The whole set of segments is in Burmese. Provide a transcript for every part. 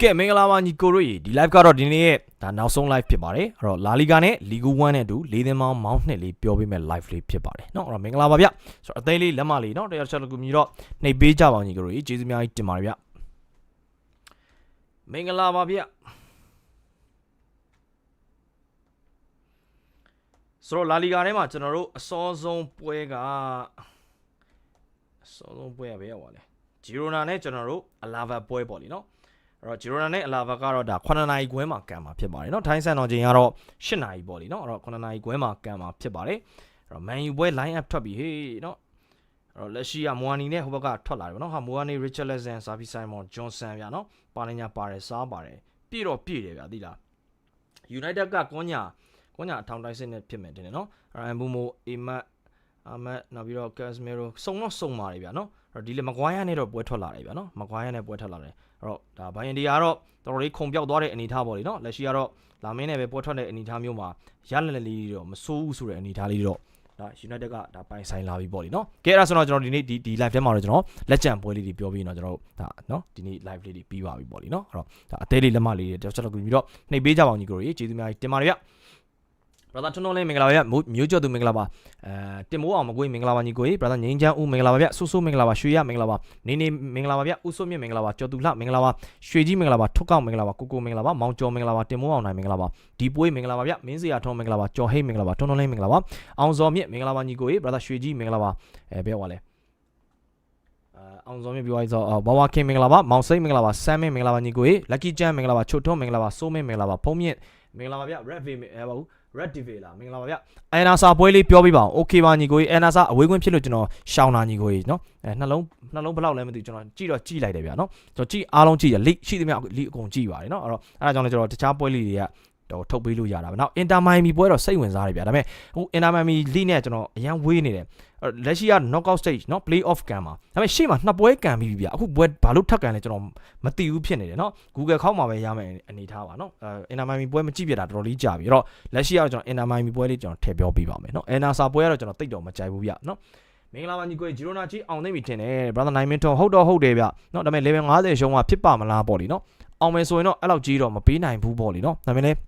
ကဲမင်္ဂလာပါညီကိုတို့ရေဒီ live ကတော့ဒီနေ့ရဲ့ဒါနောက်ဆုံး live ဖြစ်ပါတယ်အဲ့တော့လာလီဂါနဲ့လီဂူ1နဲ့အတူလေးသင်းမောင်းမောင်းနှစ်လေးပြောပေးမဲ့ live လေးဖြစ်ပါတယ်เนาะအဲ့တော့မင်္ဂလာပါဗျဆိုတော့အသေးလေးလက်မလေးเนาะတရားချက်တကူမြည်တော့နှိပ်ပေးကြပါဦးညီကိုတို့ရေကျေးဇူးများကြီးတင်ပါတယ်ဗျမင်္ဂလာပါဗျဆိုတော့လာလီဂါထဲမှာကျွန်တော်တို့အစောဆုံးပွဲကအစောဆုံးပွဲကဘယ်ရောက်ပါလဲဂျီရိုနာနဲ့ကျွန်တော်တို့အလာဗာပွဲပေါ့လीเนาะ အဲ့တော့ဂျီရိုနာနဲ့အလာဗာကတော့ဒါ9နာရီခွဲမှာကန်မှာဖြစ်ပါတယ်เนาะထိုင်းဆန်တော်ချိန်ကတော့10နာရီပေါ့လीเนาะအဲ့တော့9နာရီခွဲမှာကန်မှာဖြစ်ပါတယ်အဲ့တော့ Man U ပွဲ line up ထွက်ပြီဟေးเนาะအဲ့တော့လက်ရှိကမိုဝါနီနဲ့ဟိုဘက်ကထွက်လာတယ်ဗောနော်ဟာမိုဝါနီ Richarlison ဇာဖီဆိုင်မွန်ဂျွန်ဆန်ဗျာเนาะပါလညာပါတယ်စားပါတယ်ပြည့်တော့ပြည့်တယ်ဗျာသိလား United ကကွန်ညာကွန်ညာအထောင်တိုင်းစစ်နဲ့ဖြစ်မယ်တင်တယ်เนาะအဲ့အမ်ဘူမိုအီမတ်အာမတ်နောက်ပြီးတော့ကက်စမီရိုစုံတော့စုံပါတယ်ဗျာเนาะအဲ့ တော့ဒီလေမကွိုင်းရနဲ့တော့ပွဲထွက်လာတယ်ဗျာနော်မကွိုင်းရနဲ့ပွဲထွက်လာတယ်အဲ့တော့ဒါဘိုင်ယန်ဒီယာကတော့တော်တော်လေးခုံပြောက်သွားတဲ့အနေအထားပေါ့လေနော်လက်ရှိကတော့လာမင်းနဲ့ပဲပွဲထွက်တဲ့အနေအထားမျိုးမှာရလလလေးတော့မစိုးဘူးဆိုတဲ့အနေအထားလေးတော့ဒါ United ကဒါပိုင်ဆိုင်လာပြီပေါ့လေနော်ကဲအဲ့ဒါဆိုတော့ကျွန်တော်ဒီနေ့ဒီဒီ live ထဲမှာတော့ကျွန်တော်လက်ကျန်ပွဲလေးတွေပြောပြီးတော့ကျွန်တော်ဒါနော်ဒီနေ့ live လေးတွေပြီးပါပြီပေါ့လေနော်အဲ့တော့ဒါအသေးလေးလက်မလေးတွေကျွန်တော်ဆက်လုပ်ပြီးတော့နှိပ်ပေးကြပါအောင်ညီကိုရေကျေးဇူးများတင်ပါတယ်ဗျ brother ထွန်းထွန်းလေးမင်္ဂလာပါဗျမျိုးကျော်သူမင်္ဂလာပါအဲတင်မိုးအောင်မကွေးမင်္ဂလာပါညီကိုကြီး brother ငိမ့်ချမ်းဦးမင်္ဂလာပါဗျဆူဆူမင်္ဂလာပါရွှေရမင်္ဂလာပါနေနေမင်္ဂလာပါဗျဦးစိုးမြင့်မင်္ဂလာပါကျော်သူလှမင်္ဂလာပါရွှေကြီးမင်္ဂလာပါထွတ်ကောက်မင်္ဂလာပါကိုကိုမင်္ဂလာပါမောင်ကျော်မင်္ဂလာပါတင်မိုးအောင်နိုင်မင်္ဂလာပါဒီပွေးမင်္ဂလာပါဗျမင်းစရာထွန်းမင်္ဂလာပါကျော်ဟိတ်မင်္ဂလာပါထွန်းထွန်းလေးမင်္ဂလာပါအောင်စောမြင့်မင်္ဂလာပါညီကိုကြီး brother ရွှေကြီးမင်္ဂလာပါအဲဘယ်ဟောလဲအောင်စောမြင့်ပြောရစောဘဝခင်မင်္ဂလာပါမောင်စိတ်မင်္ဂလာပါဆမ်းမင်းမင်္ဂလာပါညီကိုကြီး lucky ကျန်းမင်္ဂလာပါချိုထွန်းမင်္ဂလာပါစိုးမင်းမင်္ဂလာပါဖုံးမြင့်မင်္ဂလာပါဗျ red v အဲပါဘူး Red Devil လာမင်္ဂလာပါဗျအန်နာစာပွဲလေးပြောပြပါအောင် Okay ပါညီကိုကြီးအန်နာစာအဝေးကွင်းဖြစ်လို့ကျွန်တော်ရှောင်းတာညီကိုကြီးနော်အဲနှလုံးနှလုံးဘယ်လောက်လဲမသိကျွန်တော်ကြည့်တော့ကြည့်လိုက်တယ်ဗျာနော်ကျွန်တော်ကြည့်အားလုံးကြည့်ရ league ရှိသမျှ league အကုန်ကြည့်ပါတယ်နော်အဲ့တော့အဲ့ဒါကြောင့်လည်းကျွန်တော်တခြားပွဲလေးတွေက တော့ထုတ်ပေးလို့ရတာပဲနောက်အင်တာမိုင်မီပွဲတော့စိတ်ဝင်စားတယ်ဗျာဒါပေမဲ့ဟိုအင်တာမိုင်မီလိနဲ့ကျွန်တော်အရန်ဝေးနေတယ်လက်ရှိက knockout stage เนาะ play off ကန်မှာဒါပေမဲ့ရှေ့မှာနှစ်ပွဲကန်ပြီးပြီဗျာအခုပွဲဘာလို့ထပ်ကန်လဲကျွန်တော်မသိဘူးဖြစ်နေတယ်เนาะ Google ခေါက်မှာပဲရမယ်အနေထားပါเนาะအဲအင်တာမိုင်မီပွဲမကြည့်ပြတာတော်တော်လေးကြာပြီအဲ့တော့လက်ရှိကတော့ကျွန်တော်အင်တာမိုင်မီပွဲလေးကျွန်တော်ထည့်ပြောပေးပါမယ်เนาะအင်နာစာပွဲကတော့ကျွန်တော်တိတ်တော့မကြိုက်ဘူးဗျာเนาะမင်္ဂလာပါညီကိုဂျီရိုနာကြီးအောင်သိပြီထင်တယ် brother နိုင်မင်းထွန်းဟုတ်တော့ဟုတ်တယ်ဗျเนาะဒါပေမဲ့ level 50ရှုံးကဖြစ်ပါမလားပေါ့လीเนาะအောင်မယ်ဆိုရင်တော့အဲ့လောက်ကြီးတော့မပေးနိုင်ဘူးပေါ့လीเนาะဒါပေမဲ့လည်း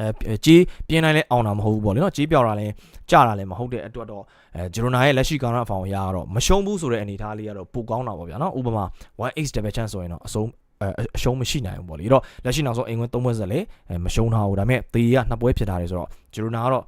အဲကြီးပြင်းတိုင်းလဲအောင်တာမဟုတ်ဘူးပေါ့လေနော်ကြီးပြောက်တာလဲကြတာလဲမဟုတ်တဲ့အတွက်တော့အဲဂျီရိုနာရဲ့လက်ရှိကောင်ရအဖောင်ရကတော့မရှုံးဘူးဆိုတဲ့အနေအထားလေးကတော့ပိုကောင်းတာပေါ့ဗျာနော်ဥပမာ 1x double chance ဆိုရင်တော့အဆုံး အဲအရှုံးမရှိနိုင်ဘူးပေါ့လေအဲ့တော့လက်ရှိနောက်ဆုံးအိမ်ဝင်၃ပွဲဆက်လဲအဲမရှုံးထားဘူးဒါပေမဲ့သေကနှစ်ပွဲဖြစ်ထားတယ်ဆိုတော့ဂျီရိုနာကတော့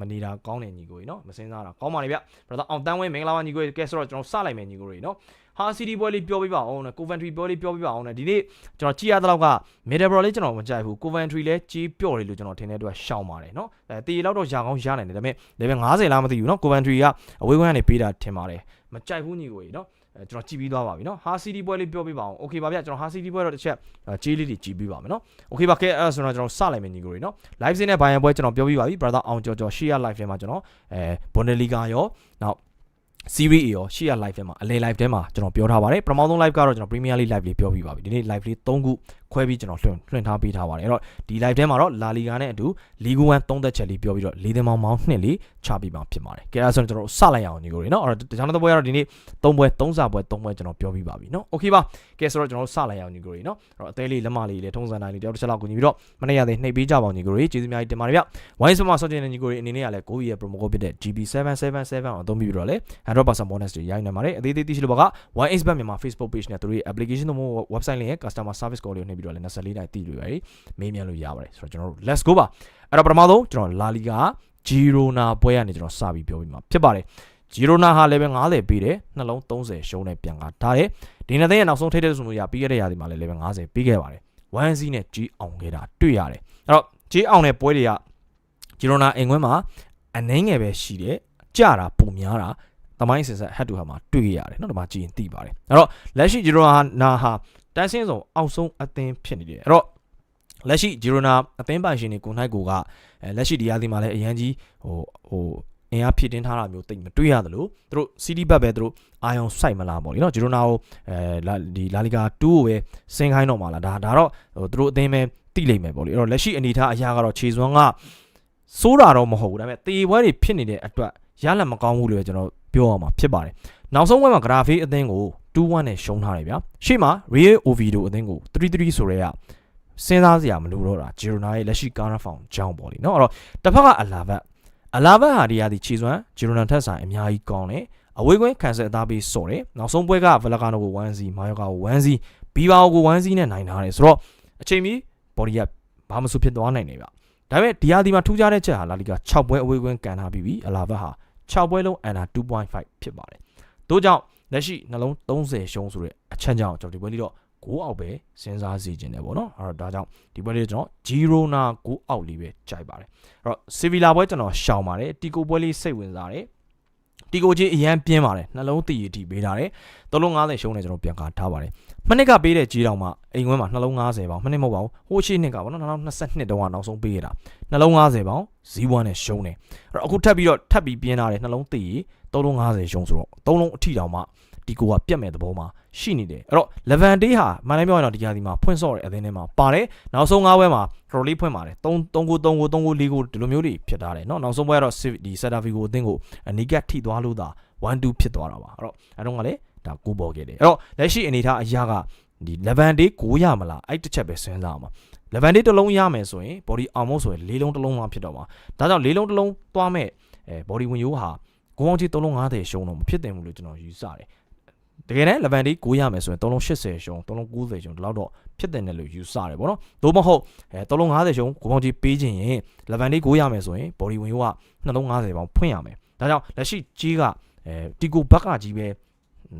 မနေတာကောင်းတယ်ညီကိုကြီးနော်မစင်းစားတာကောင်းပါလေဗျ brother အောင်တန်းဝင်းမင်္ဂလာပါညီကိုကြီးကဲဆိုတော့ကျွန်တော်စလိုက်မယ်ညီကိုကြီးနော်ဟာစီဒီပွဲလေးပြောပြပါအောင်နော် Coventry ပွဲလေးပြောပြပါအောင်နော်ဒီနေ့ကျွန်တော်ကြည့်ရတဲ့လောက်က Middlesbrough လေးကျွန်တော်မကြိုက်ဘူး Coventry လည်းကြီးပြော့တယ်လို့ကျွန်တော်ထင်တဲ့အတွက်ရှောင်ပါတယ်နော်အဲတီလောက်တော့ရာကောင်းရနိုင်တယ်ဒါပေမဲ့ level 50လားမသိဘူးနော် Coventry ကအဝေးကွင်းကနေပေးတာထင်ပါတယ်မကြိုက်ဘူးညီကိုကြီးနော်အဲ ကျွန်တော်ကြည့်ပြီးသွားပါပြီနော်ဟာစီဒီပွဲလေးပြောပြပါအောင်โอเคပါဗျကျွန်တော်ဟာစီဒီပွဲတော့တစ်ချက်ကြေးလေးတွေကြည့်ပြီးပါမယ်နော်โอเคပါကဲအဲ့ဒါဆိုတော့ကျွန်တော်စလိုက်မယ်ညီကိုကြီးနော် live စင်းနဲ့ဘိုင်ယန်ပွဲကျွန်တော်ပြောပြီးပါပြီ brother အောင်ကျော်ကျော် share live ထဲမှာကျွန်တော်အဲ Bundesliga ရောနောက် series A ရောရှေ့ရ live ထဲမှာအလဲ live ထဲမှာကျွန်တော်ပြောထားပါတယ်ပထမဆုံး live ကတော့ကျွန်တော် Premier League live လေးပြောပြီးပါပြီဒီနေ့ live လေး3ခု ခွဲပြီးကျွန်တော်လွှင့်လွှင့်ထားပေးထားပါတယ်အဲ့တော့ဒီ live ထဲမှာတော့ La Liga နဲ့အတူ Ligue 1 3သက်ချက်လေးပြောပြီးတော့လေးသင်းမောင်းမောင်းနှစ်လေးချပြီးမှဖြစ်ပါတယ်ကဲအဲ့ဒါဆိုရင်ကျွန်တော်စလိုက်အောင်ညီကိုတွေနော်အဲ့တော့ကျွန်တော်တို့ပွဲကတော့ဒီနေ့3ပွဲ3စာပွဲ3ပွဲကျွန်တော်ပြောပြီးပါပြီနော်โอเคပါကဲဆိုတော့ကျွန်တော်စလိုက်အောင်ညီကိုတွေနော်အဲ့တော့အသေးလေးလက်မလေးလေးထုံးစံတိုင်းလေးတယောက်တစ်ချက်လောက်ကူညီပြီးတော့မနေ့ကတည်းနှိပ်ပေးကြပါအောင်ညီကိုတွေကျေးဇူးများကြီးတင်ပါတယ်ဗျဝိုင်းစမဆော့တင်တဲ့ညီကိုတွေအနေနဲ့ကလည်းကိုကြီးရဲ့ promo code ဖြစ်တဲ့ GB777 အောင်အသုံးပြုပြီးတော့လေ100% bonus တွေရိုက်နေပါတယ်အသေးသေးသိရှိလို့ပါက 1x bet မြန်မာ Facebook page နဲ့သူတို့ရဲ့ application တို့ website လေးရဲ့ customer service call လေးကိုနှိပ် ပြီးတော့လည်း24နိုင်တိလို့ပဲမေးမြန်းလို့ရပါတယ်ဆိုတော့ကျွန်တော်တို့ let's go ပါအဲ့တော့ပထမဆုံးကျွန်တော် La Liga ဂျီရိုနာပွဲကနေကျွန်တော်စပြီးပြောပြီးမှာဖြစ်ပါတယ်ဂျီရိုနာဟာလည်းပဲ90ပေးတယ်နှလုံး30ရှုံးနဲ့ပြန်ကားထားတယ်ဒီနေ့တဲ့ရဲ့နောက်ဆုံးထိတဲ့ဆိုလို့ရပြီးခဲ့တဲ့ရာသီမှာလည်းလည်းပဲ90ပြီးခဲ့ပါတယ်1စီးနဲ့ကြီးအောင်ခဲ့တာတွေ့ရတယ်အဲ့တော့ကြီးအောင်တဲ့ပွဲတွေကဂျီရိုနာအိမ်ခွင်းမှာအနှိမ့်ငယ်ပဲရှိတယ်ကြတာပုံများတာတမိုင်းစင်ဆက်ဟတ်တူဟာမှာတွေ့ရတယ်နော်ဒီမှာကြည့်ရင်သိပါတယ်အဲ့တော့လက်ရှိဂျီရိုနာဟာ န်ဆင်းဆောင်အောက်ဆုံးအသင်းဖြစ်နေတယ်အဲ့တော့လက်ရှိဂျီရိုနာအသင်းပိုင်ရှင်တွေကိုနိုင်ကိုကလက်ရှိဒီရာသီမှာလည်းအရန်ကြီးဟိုဟိုအင်အားဖြည့်တင်းထားတာမျိုးတိတ်မတွေ့ရသလိုသူတို့ CD ဘတ်ပဲသူတို့အာယုံစိုက်မလားပေါ့လေနော်ဂျီရိုနာကိုအဲဒီလာလီဂါ2ကိုပဲစင်ခိုင်းတော့မှာလားဒါဒါတော့ဟိုသူတို့အသင်းပဲတိလိမ့်မယ်ပေါ့လေအဲ့တော့လက်ရှိအနေထားအရာကတော့ခြေစွမ်းကစိုးတာတော့မဟုတ်ဘူးဒါပေမဲ့တေပွဲတွေဖြစ်နေတဲ့အတွက်ရလမကောင်းဘူးလို့ပဲကျွန်တော်ပြောရမှာဖြစ်ပါတယ်နောက်ဆုံးပွဲမှာဂရာဖေးအသင်းကို 2-1နဲ့ရှုံးထားတယ်ဗျာရှေ့မှာ Real Oviedo အသင်းကို3-3ဆိုရဲကစဉ်းစားစရာမလိုတော့တာဂျီရိုနာရဲ့လက်ရှိကာရာဖောင်ကြောင်းပေါ့လေနော်အဲ့တော့တစ်ဖက်ကအလာဘတ်အလာဘတ်ဟာဒီရာဒီခြေစွမ်းဂျီရိုနာထက်ဆိုင်အများကြီးကောင်းတယ်အဝေးကွင်းခံဆက်အသားပေးစော်တယ်နောက်ဆုံးပွဲကဗလကာနိုကို1-0မာယောကာကို1-0ဘီဘာကို1-0နဲ့နိုင်ထားတယ်ဆိုတော့အချိန်မီဘော်ဒီကဘာမှမဆုဖြစ်သွားနိုင်နေဗျဒါပေမဲ့ဒီဟာဒီမှာထူးခြားတဲ့ချက်ဟာလာလီဂါ6ပွဲအဝေးကွင်းကန်ထားပြီးပြီအလာဘတ်ဟာ6ပွဲလုံးအန်နာ2.5ဖြစ်ပါတယ်တို့ကြောင့် လက်ရှိနှလုံး30ရှုံးဆိုတဲ့အချက်ကြောင့်ကျွန်တော်ဒီပွဲလေးတော့6အောက်ပဲစဉ်းစားစီခြင်းတယ်ပေါ့နော်အဲ့တော့ဒါကြောင့်ဒီပွဲလေးကျွန်တော်ဂျီရိုနာ6အောက်လေးပဲကြိုက်ပါတယ်အဲ့တော့ဆီဗီလာပွဲကျွန်တော်ရှောင်ပါတယ်တီကိုပွဲလေးစိတ်ဝင်စားတယ် တီကိုကြီးအရန်ပြင်းပါတယ်နှလုံးတည်ရည်ပေးထားတယ်3လုံး90ရှုံးနေကျွန်တော်ပြန်ကာထားပါတယ်မနစ်ကပေးတဲ့ကြီးတောင်မှအိမ်ခွင်းမှာနှလုံး90ပေါင်မနစ်မဟုတ်ပါဘူးဟိုးရှိနှစ်ကပေါ့နော်2022တုန်းကနောက်ဆုံးပေးရတာနှလုံး90ပေါင်ဇီးဝမ်းနဲ့ရှုံးတယ်အဲ့တော့အခုထပ်ပြီးတော့ထပ်ပြီးပြင်းထားတယ်နှလုံးတည်ရည်3လုံး90ရှုံးဆိုတော့3လုံးအထိတောင်မှ ဒီကိုကပြတ်မဲ့သဘောမှာရှိနေတယ်အဲ့တော့ Levante ဟာမန်တိုင်းပြောရင်တော့ဒီဟာဒီမှာဖွင့်ဆော့တဲ့အသင်းထဲမှာပါတယ်နောက်ဆုံး၅ပွဲမှာ တော်လေးဖွင့်ပါတယ်3 3ကို3ကို3ကို4ကိုဒီလိုမျိုးတွေဖြစ်ထားတယ်เนาะနောက်ဆုံးပွဲကတော့ဒီ Seta Vigo အသင်းကိုအနီကတ်ထိသွားလို့သာ1-2ဖြစ်သွားတာပါအဲ့တော့အဲ့တော့ကလည်းဒါကိုပေါ်ခဲ့တယ်အဲ့တော့လက်ရှိအနေထားအရာကဒီ Levante ကိုရမလားအဲ့တစ်ချက်ပဲစဉ်းစားအောင်ပါ Levante တစ်လုံးရမယ်ဆိုရင် body almost ဆိုရင်၄လုံးတစ်လုံးမှဖြစ်တော့မှာဒါကြောင့်၄လုံးတစ်လုံးသွားမဲ့အဲ body ဝင်ရိုးဟာကိုအောင်ကြီး3လုံး50ရှုံးတော့မဖြစ်တယ်ဘူးလို့ကျွန်တော်ယူဆတယ် တကယ်တမ်း Levante ကိုရမယ်ဆိုရင်3လုံး80ရှုံး3လုံး90ရှုံးဒီလောက်တော့ဖြစ်တယ်နဲ့လို့ယူဆတယ်ပေါ့နော်။သို့မဟုတ်အဲ3လုံး50ရှုံးကိုပေါင်းကြီးပေးခြင်းရင် Levante ကိုရမယ်ဆိုရင် body ဝင်ရိုးက2လုံး50ပေါင်းဖွင့်ရမယ်။ဒါကြောင့်လက်ရှိကြီးကအဲတီကိုဘက်ကကြီးပဲ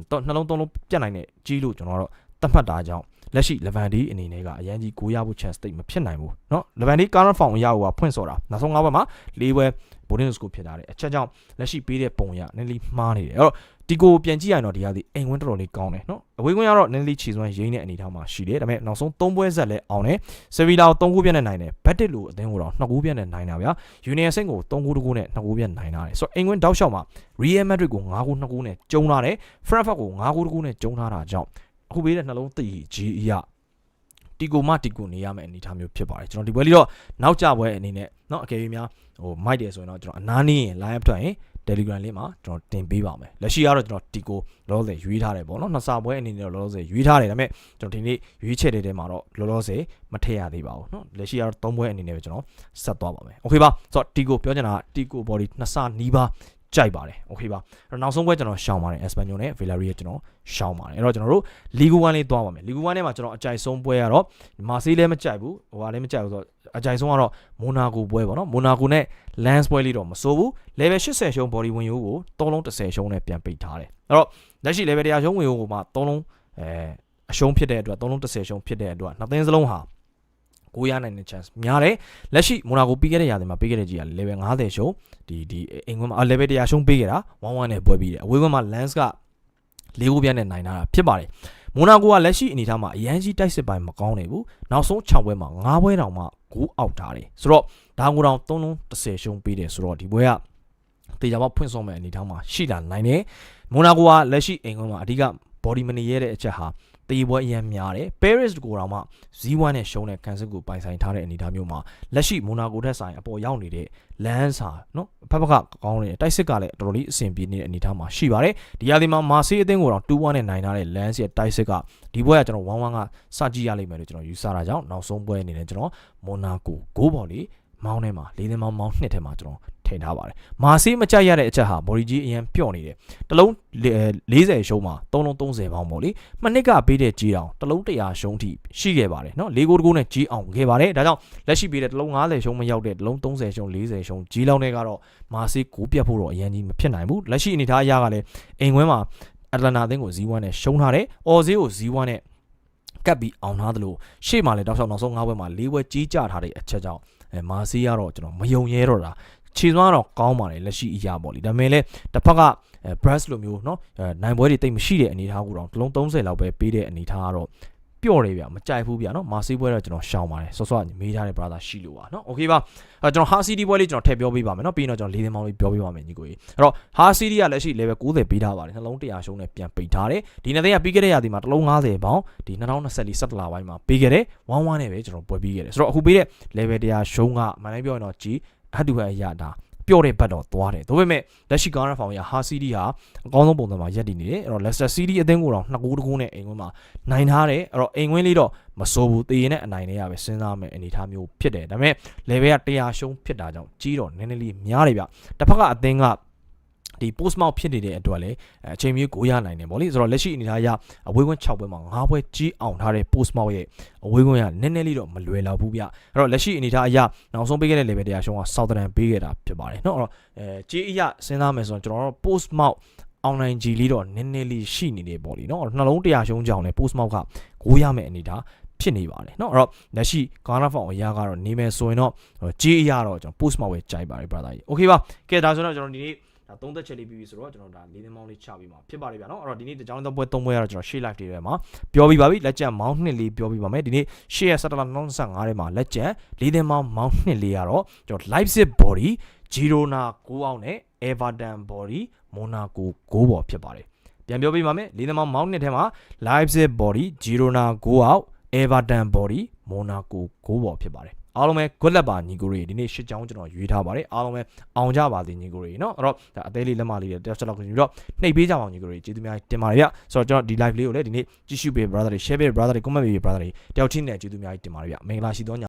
တော့နှလုံးသုံးလုံးပြတ်နိုင်တဲ့ကြီးလို့ကျွန်တော်တော့သတ်မှတ်တာကြောင့်လက်ရှိ Levante အနေနဲ့ကအရန်ကြီးကိုရဖို့ chance တိတ်မဖြစ်နိုင်ဘူးเนาะ Levante current form အရဟိုကဖွင့်စော်တာနောက်ဆုံး၅ဘက်မှာ၄ပွဲ bonus score ဖြစ်လာတယ်အချက်ကြောင့်လက်ရှိပေးတဲ့ပုံရနည်းနည်းမှားနေတယ်အဲ့တော့ဒီကိုပြန်ကြည့်ရရင်တော့ဒီဟာဒီအိမ်ဝင်းတော်တော်လေးကောင်းတယ်နော်အဝေးကွင်းကတော့နည်းနည်းလေးခြေစွမ်းရင်းတဲ့အနေအထားမှာရှိတယ်ဒါပေမဲ့နောက်ဆုံး၃ပွဲဆက်လဲအောင်တယ်ဆေဗီလာကို၃ခုပြတ်နဲ့နိုင်တယ်ဘက်တစ်လိုအသင်းကိုတော့၂ခုပြတ်နဲ့နိုင်တာဗျာယူနီယံဆင့်ကို၃ခုတခုနဲ့၂ခုပြတ်နိုင်တာတယ်ဆိုတော့အိမ်ဝင်းတောက်လျှောက်မှာရီယယ်မက်ဒရစ်ကို၅ခု၂ခုနဲ့ကျုံထားတယ်ဖရန့်ဖတ်ကို၅ခုတခုနဲ့ကျုံထားတာကြောင့်အခုပေးတဲ့နှလုံးသိဂျီအီရတီကိုမတီကိုနေရမယ့်အနေအထားမျိုးဖြစ်ပါတယ်ကျွန်တော်ဒီပွဲလေးတော့နောက်ကျပွဲအနေနဲ့เนาะအကယ်၍များ ဟိုမိုက်တယ်ဆိုရင်တော့ကျွန်တော်အနားနေရင် live ထွက်ရင် Telegram လေးမှာကျွန်တော်တင်ပေးပါမယ်လက်ရှိကတော့ကျွန်တော်တီကိုလောလောဆယ်ရွေးထားတယ်ပေါ့နော်နှစ်စာပွဲအနေနဲ့တော့လောလောဆယ်ရွေးထားတယ်ဒါပေမဲ့ကျွန်တော်ဒီနေ့ရွေးချက်တဲ့ထဲမှာတော့လောလောဆယ်မထည့်ရသေးပါဘူးနော်လက်ရှိကတော့သုံးပွဲအနေနဲ့ပဲကျွန်တော်ဆက်သွားပါမယ်โอเคပါဆိုတော့တီကိုပြောချင်တာကတီကို body နှစ်စာနီးပါးကြိုက်ပါတယ်โอเคပါအဲ့တော့နောက်ဆုံးပွဲကျွန်တော်ရှောင်ပါတယ် Espanyol နဲ့ Villarreal ကျွန်တော်ရှောင်ပါတယ်အဲ့တော့ကျွန်တော်တို့ Ligue 1လေးသွားပါမယ် Ligue 1ထဲမှာကျွန်တော်အကြိုက်ဆုံးပွဲကတော့မာဆေးလည်းမကြိုက်ဘူးဟိုဟာလည်းမကြိုက်ဘူးဆိုတော့ အကြိုက်ဆုံးကတော့မိုနာကိုပွဲပေါ့နော်မိုနာကိုနဲ့ Lens ပွဲလေးတော့မစိုးဘူး level 80ရှုံး body ဝင်ရိုးကို3လုံး30ရှုံးနဲ့ပြန်ပိတ်ထားတယ်အဲ့တော့လက်ရှိ level 100ရှုံးဝင်ရိုးကိုမှ3လုံးအဲအရှုံးဖြစ်တဲ့အတွက်3လုံး30ရှုံးဖြစ်တဲ့အတွက်နှစ်သင်းစလုံးဟာကိုရနိုင်တဲ့ chance များတယ်လက်ရှိမိုနာကိုပြီးခဲ့တဲ့ရာသီမှာပြီးခဲ့တဲ့ကြီးက level 50ရှုံးဒီဒီအင်ကွန်းမှာ level 100ရှုံးပေးခဲ့တာ1-1နဲ့ပွဲပြီးတယ်အဝေးကွန်းမှာ Lens ကလေးခုပြန်နဲ့နိုင်တာဖြစ်ပါတယ်မိုနာကိုကလက်ရှိအနေအထားမှာအရန်ကြီးတိုက်စစ်ပိုင်းမကောင်းနေဘူးနောက်ဆုံး6ပွဲမှာ9ပွဲတောင်မှ 9အောက်ထားတယ်ဆိုတော့ဒါကိုတောင်3လုံး30ရှုံးပေးတယ်ဆိုတော့ဒီပွဲကတေချာမဖွင့်ဆောင်မဲ့အနေအထားမှာရှိလာနိုင်တယ်မိုနာကိုကလက်ရှိအိမ်ကွန်းမှာအဓိက body မနေရတဲ့အချက်ဟာ တည်ပွဲအရင်များတယ် Paris ကိုတောင်မှ0-1နဲ့ရှုံးတဲ့ကန်စစ်ကိုပိုင်ဆိုင်ထားတဲ့အနေအထားမျိုးမှာလက်ရှိမိုနာကိုထက်ဆိုင်အပေါ်ရောက်နေတဲ့ Lens ဟာနော်ဖက်ဖက်ကကောင်းနေတယ်တိုက်စစ်ကလည်းတော်တော်လေးအဆင်ပြေနေတဲ့အနေအထားမှာရှိပါတယ်ဒီရာသီမှာမာဆေးအသင်းကိုတော့2-1နဲ့နိုင်ထားတဲ့ Lens ရဲ့တိုက်စစ်ကဒီပွဲကကျွန်တော်1-1ကစကြည့်ရလိမ့်မယ်လို့ကျွန်တော်ယူဆတာကြောင့်နောက်ဆုံးပွဲအနေနဲ့ကျွန်တော်မိုနာကိုဂိုးဘော်လေးမောင်းထဲမှာလေးသင်းမောင်းမောင်းနှစ်ထဲမှာကျွန်တော် ထည့်ထားပါတယ်။မာဆေးမကြိုက်ရတဲ့အချက်ဟာမော်ရီဂျီအရန်ပျော့နေတယ်။တလုံး40ရှုံးမှာ3လုံး30ပေါင်းပေါ့လေ။မနစ်ကပေးတဲ့ကြီးအောင်တလုံး100ရှုံးထိရှိခဲ့ပါတယ်နော်။၄ကိုတကိုးနဲ့ကြီးအောင်ခဲ့ပါတယ်။ဒါကြောင့်လက်ရှိပေးတဲ့တလုံး90ရှုံးမရောက်တဲ့တလုံး30ရှုံး40ရှုံးကြီးလောင်းတွေကတော့မာဆေးကိုပြတ်ဖို့တော့အရန်ကြီးမဖြစ်နိုင်ဘူး။လက်ရှိအနေထားအရကလည်းအိမ်ခွင်းမှာအတလနာအသင်းကို0-1နဲ့ရှုံးထားတယ်။အော်ဆေးကို0-1နဲ့ကပ်ပြီးအောင်ထားသလိုရှေ့မှာလည်းတောက်လျှောက်နောက်ဆုံး၅ဘွဲမှာ၄ဘွဲကြီးကြထားတဲ့အချက်ကြောင့်အဲမာစီကတော့ကျွန်တော်မယုံရဲတော့တာ ခြေစွမ်းတော့ကောင်းပါတယ်လက်ရှိအရာပေါ့လေဒါပေမဲ့လည်းတစ်ဖက်ကအဲ brush လိုမျိုးเนาะနိုင်ပွဲတွေတိတ်မရှိတဲ့အနေအထားကိုတော့တလုံး30လောက်ပဲပေးတဲ့အနေအထားကတော့ပျော့တယ်ဗျမကြိုက်ဘူးဗျเนาะမာစီပွဲတော့ကျွန်တော်ရှောင်ပါတယ်ဆော့ဆော့မေးထားတဲ့ brother ရှိလို့ပါเนาะโอเคပါအဲကျွန်တော်ဟာစီဒီပွဲလေးကျွန်တော်ထည့်ပြောပေးပါမယ်เนาะပြီးရင်တော့ကျွန်တော်လေးသင်းမောင်းလေးပြောပေးပါမယ်ညီကိုကြီးအဲ့တော့ဟာစီဒီကလက်ရှိ level 90ပေးထားပါတယ်နှလုံး100ရှုံးနဲ့ပြန်ပိတ်ထားတယ်ဒီနှစ်သိန်းကပြီးခဲ့တဲ့ရာသီမှာတလုံး90ပေါင်ဒီ2024 17လပိုင်းမှာပေးခဲ့တယ်11နဲ့ပဲကျွန်တော်ပွဲပြီးခဲ့တယ်ဆိုတော့အခုပေးတဲ့ level 100ရှုံးကမှန်တိုင်းပြောရင်တော့ကြီး ဟတ်တူဟတ်အရာဒါပျော့တဲ့ဘက်တော့သွားတယ်ဒါပေမဲ့လက်ရှိကားရဖောင်ရဟာစီးဒီဟာအကောင်းဆုံးပုံစံမှာရပ်တည်နေတယ်အဲ့တော့ Leicester City အသင်းကိုတော့နှစ်ကူးတစ်ကူးနဲ့အိမ်ကွင်းမှာနိုင်ထားတယ်အဲ့တော့အိမ်ကွင်းလေးတော့မစိုးဘူးတည်ရင်နဲ့အနိုင်နဲ့ရပဲစဉ်းစားမယ်အနေအထားမျိုးဖြစ်တယ်ဒါပေမဲ့ level က100ရှုံးဖြစ်တာကြောင့်ကြီးတော့နည်းနည်းလေးများတယ်ဗျတစ်ဖက်ကအသင်းက ဒီ post mount ဖြစ်နေတဲ့အတွက်လည်းအချိန်မျိုးကိုရနိုင်တယ်ဗောလေဆိုတော့လက်ရှိအနေအထားအရအဝေးကွင်း6ပွဲမှာ9ပွဲကြီးအောင်ထားတဲ့ post mount ရဲ့အဝေးကွင်းကနည်းနည်းလေးတော့မလွယ်တော့ဘူးဗျအဲ့တော့လက်ရှိအနေအထားအရနောက်ဆုံးပေးခဲ့တဲ့ level တရားရှုံးက Southern ပေးခဲ့တာဖြစ်ပါတယ်เนาะအဲ့တော့အဲကြီးအရစဉ်းစားမယ်ဆိုတော့ကျွန်တော်တို့ post mount အောင်နိုင်ကြီးလေးတော့နည်းနည်းလေးရှိနေတယ်ပေါ့လीเนาะနှလုံးတရားရှုံးကြောင်လဲ post mount ကကိုရမယ်အနေအထားဖြစ်နေပါတယ်เนาะအဲ့တော့လက်ရှိ Ghana Form အရာကတော့နေမယ်ဆိုရင်တော့ကြီးအရာတော့ကျွန်တော် post mount ပဲကြိုက်ပါတယ် brother ကြီး okay ပါကဲဒါဆိုတော့ကျွန်တော်ဒီနေ့ ဒါသုံးသက်ချက်လေးပြီးပြီဆိုတော့ကျွန်တော်ဒါလေးသင်းမောင်းလေးချပြီးမှာဖြစ်ပါတယ်ဗျာနော်အဲ့တော့ဒီနေ့တကြောင်တော့ပွဲသုံးပွဲကတော့ကျွန်တော် share live တွေထဲမှာပြောပြီးပါပြီလက်ကျန်မောင်းနှစ်လေးပြောပြီးပါမယ်ဒီနေ့ share ဆက်တလာ95ထဲမှာလက်ကျန်လေးသင်းမောင်းမောင်းနှစ်လေးကတော့ကျွန်တော် Leipzig body Girona 9အောင်နဲ့ Everton body Monaco 9ပေါ်ဖြစ်ပါတယ်ပြန်ပြောပြပါမယ်လေးသင်းမောင်းမောင်းနှစ်ထဲမှာ Leipzig body Girona 9အောင် Everton body Monaco 9ပေါ်ဖြစ်ပါတယ် အားလုံးပဲ good luck ပါညီကိုတွေဒီနေ့ရှစ်ချောင်းကျွန်တော်ရွေးထားပါတယ်အားလုံးပဲအောင်ကြပါစေညီကိုတွေเนาะအဲ့တော့ဒါအသေးလေးလက်မလေးတွေတစ်ချက်လောက်ပြီးတော့နှိပ်ပေးကြပါအောင်ညီကိုတွေကျေးဇူးများတင်ပါတယ်ဗျဆိုတော့ကျွန်တော်ဒီ live လေးကိုလည်းဒီနေ့ကြည့်ရှုပေး brother တွေ share ပေး brother တွေ comment ပေး brother တွေတယောက်ချင်းနဲ့ကျေးဇူးများတင်ပါတယ်ဗျမင်္ဂလာရှိသောည